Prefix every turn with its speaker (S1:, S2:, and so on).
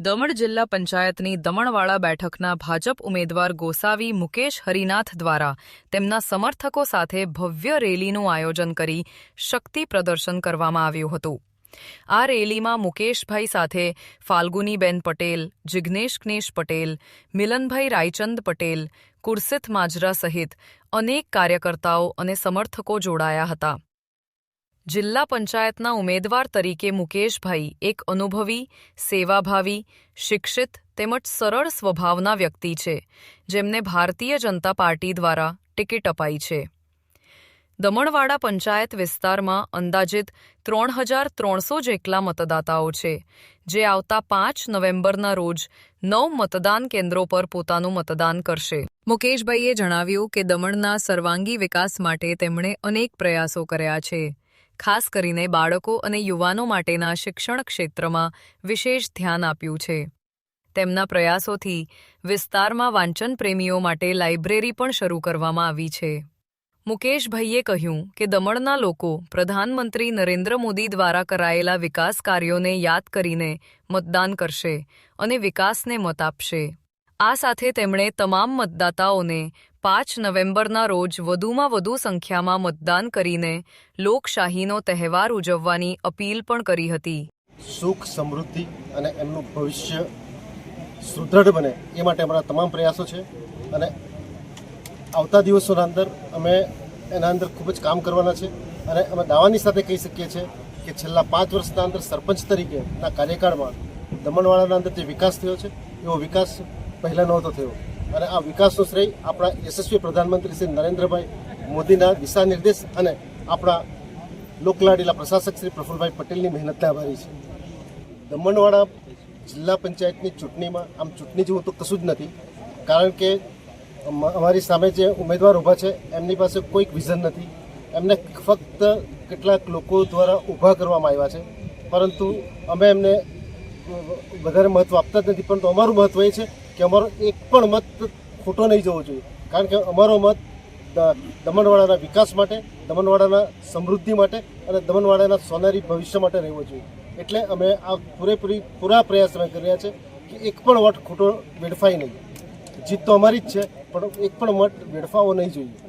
S1: દમણ જિલ્લા પંચાયતની દમણવાળા બેઠકના ભાજપ ઉમેદવાર ગોસાવી મુકેશ હરિનાથ દ્વારા તેમના સમર્થકો સાથે ભવ્ય રેલીનું આયોજન કરી શક્તિ પ્રદર્શન કરવામાં આવ્યું હતું. આ રેલીમાં મુકેશભાઈ સાથે ફાલ્ગુનીબેન પટેલ, જિગ્નેશ જ્ઞેશ પટેલ, મિલનભાઈ રાયચંદ પટેલ, કુરસિત માજરા સહિત અનેક કાર્યકર્તાઓ અને સમર્થકો જોડાયા હતા. જિલ્લા પંચાયતના ઉમેદવાર તરીકે મુકેશભાઈ એક અનુભવી, સેવાભાવી, શિક્ષિત તેમજ સરળ સ્વભાવના વ્યક્તિ છે, જેમને ભારતીય જનતા પાર્ટી દ્વારા ટિકિટ અપાઈ છે. દમણવાડા પંચાયત વિસ્તારમાં અંદાજિત ત્રણ હજાર ત્રણસો જેટલા મતદાતાઓ છે, જે આવતા પાંચ નવેમ્બરના રોજ નવ મતદાન કેન્દ્રો પર પોતાનું મતદાન કરશે. મુકેશભાઈએ જણાવ્યું કે દમણના સર્વાંગી વિકાસ માટે તેમણે અનેક પ્રયાસો કર્યા છે. ખાસ કરીને બાળકો અને યુવાનો માટેના શિક્ષણ ક્ષેત્રમાં વિશેષ ધ્યાન આપ્યું છે. તેમના પ્રયાસોથી વિસ્તારમાં વાંચન પ્રેમીઓ માટે લાઇબ્રેરી પણ શરૂ કરવામાં આવી છે. મુકેશભાઈએ કહ્યું કે દમણના લોકો પ્રધાનમંત્રી નરેન્દ્ર મોદી દ્વારા કરાયેલા વિકાસ કાર્યોને યાદ કરીને મતદાન કરશે અને વિકાસને મત આપશે. આ સાથે તેમણે તમામ મતદાતાઓને પાંચ નવેમ્બરના રોજ વધુમાં વધુ સંખ્યામાં મતદાન કરીને લોકશાહીનો તહેવાર ઉજવવાની અપીલ પણ કરી હતી.
S2: સુખ, સમૃદ્ધિ અને એમનું ભવિષ્ય સુદૃઢ બને એ માટે અમારા તમામ પ્રયાસો છે અને આવતા દિવસોના અંદર અમે એના અંદર ખૂબ જ કામ કરવાના છે અને અમે દાવાની સાથે કહી શકીએ છીએ કે છેલ્લા પાંચ વર્ષના અંદર સરપંચ તરીકેના કાર્યકાળમાં દમણવાળાના અંદર જે વિકાસ થયો છે એવો વિકાસ પહેલાં નહોતો થયો. અને આ વિકાસનો શ્રેય આપણા યશસ્વી પ્રધાનમંત્રી શ્રી નરેન્દ્રભાઈ મોદીના દિશા નિર્દેશ અને આપણા લોકલાડીલા પ્રશાસક શ્રી પ્રફુલભાઈ પટેલની મહેનતને આભારી છે. દમણવાડા જિલ્લા પંચાયતની ચૂંટણીમાં આમ ચૂંટણી જેવું તો કશું જ નથી, કારણ કે અમારી સામે જે ઉમેદવાર ઊભા છે, એમની પાસે કોઈક વિઝન નથી. એમને ફક્ત કેટલાક લોકો દ્વારા ઊભા કરવામાં આવ્યા છે, પરંતુ અમે એમને વધારે મહત્ત્વ આપતા જ નથી, પરંતુ અમારું મહત્ત્વ એ છે કે અમારો એક પણ મત ખોટો નહીં જવો જોઈએ. કારણ કે અમારો મત દમણવાડાના વિકાસ માટે દમણવાડાના સમૃદ્ધિ માટે અને દમણવાડાના સોનેરી ભવિષ્ય માટે રહેવો જોઈએ. એટલે અમે આ પૂરેપૂરી, પૂરા પ્રયાસ અમે કરી રહ્યા છે કે એક પણ વટ ખોટો વેડફાય નહીં. જીત તો અમારી જ છે, પણ એક પણ મત વેડફાવો નહીં જોઈએ.